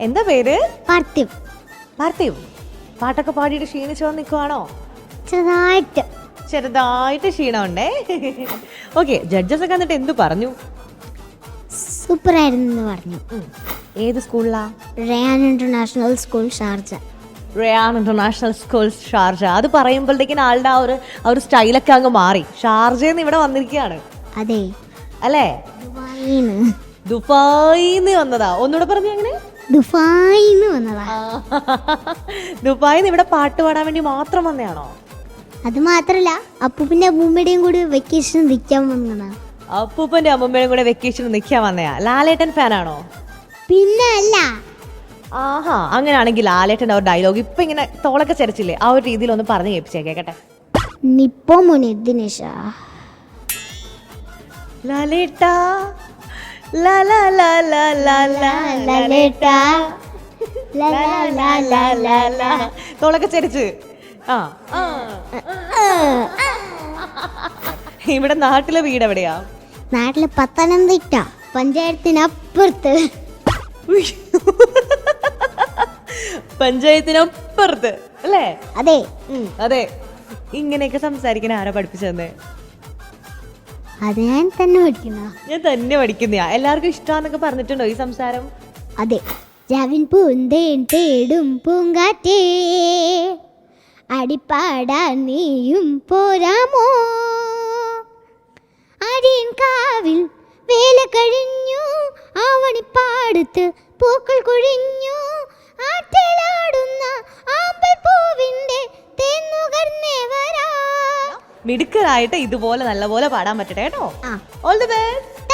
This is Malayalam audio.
എന്താ പേര്? പാർത്ഥിവ്. പാർത്ഥിവ്. പാട്ടൊക്കെ പാടിയിട്ട് ക്ഷീണിച്ചു വന്ന് നിൽക്കുവാണോ? ചെറുതായിട്ട്. ചെറുതായിട്ട് ക്ഷീണമുണ്ടേ. ഓക്കെ ജഡ്ജസ് ഒക്കെ എന്നിട്ട് എന്തു പറഞ്ഞു? സൂപ്പർ ആയിരുന്നു പറഞ്ഞു ഏത് സ്കൂളിലാ? Ryan International School Sharjah. Ryan International School Sharjah. അത് പറയുമ്പോഴത്തേക്കിന് ആളുടെ ആ ഒരു ആ ഒരു സ്റ്റൈലൊക്കെ അങ്ങ് മാറി. ഷാർജയിൽ നിന്ന് ഇവിടെ വന്നിരിക്കുകയാണ്. അതെ. അല്ലേ? ദുബായിന്ന്. ദുബായിന്ന് വന്നതാ. ഒന്നുകൂടെ പറഞ്ഞു അങ്ങനെ ദുബായിന്ന് വന്നതാ. ദുബായിന്ന് ഇവിടെ പാട്ട് പാടാൻ വേണ്ടി മാത്രം വന്നതാണോ അത് മാത്രല്ല അപ്പൂപ്പിന്റെ അമ്മൂമ്മയുടെയും കൂടി വെക്കേഷൻ നിൽക്കാൻ വന്നതാണ് അപ്പൂപ്പന്റെ അമ്മമ്മയും കൂടെ വെക്കേഷൻ നിൽക്കാൻ വന്നയാ. ലാലേട്ടൻ ഫാനാണോ പിന്നെ അല്ല. ആഹാ അങ്ങനെയാണെങ്കിൽ ലാലേട്ടൻ ഒരു ഡയലോഗ് ഇപ്പൊ ഇങ്ങനെ തോളൊക്കെ ചരച്ചില്ലേ? ആ ഒരു രീതിയിൽ ഒന്ന് പറഞ്ഞു കേൾപ്പിച്ചേ കേക്കട്ടെ. നിപ്പോ മോനെ ദിനേശ. തോളൊക്കെ ചരിച്ച് ആ ആ. ഇവിടെ നാട്ടിലെ വീട് എവിടെയാ നാട്ടിൽ പത്തനംതിട്ട പഞ്ചായത്തിനപ്പുറത്ത്. പഞ്ചായത്തിനപ്പുറത്ത് അല്ലേ അതെ അതെ ഇങ്ങനെയൊക്കെ സംസാരിക്കാൻ ആരാ പഠിപ്പിച്ചതെന്ന് അത് ഞാൻ തന്നെ പഠിക്കുന്ന ഞാൻ തന്നെ പഠിക്കുന്നയാ. എല്ലാവർക്കും ഇഷ്ടാന്നൊക്കെ പറഞ്ഞിട്ടുണ്ടോ ഈ സംസാരം? അതെ. ജാവിൻ പൂന്തേൻ തേടും പൂങ്കാറ്റേ. അടിപ്പാടാൻ നീയും പോരാമോ അടിയൻ കാവിൽ വേല കഴിഞ്ഞു. ആവണിപ്പാടത്ത് പൂക്കൾ കൊഴിഞ്ഞു. ആറ്റിലാടുന്ന മിടുക്കരായിട്ട് ഇതുപോലെ നല്ലപോലെ പാടാൻ പറ്റട്ടെ കേട്ടോ? All the best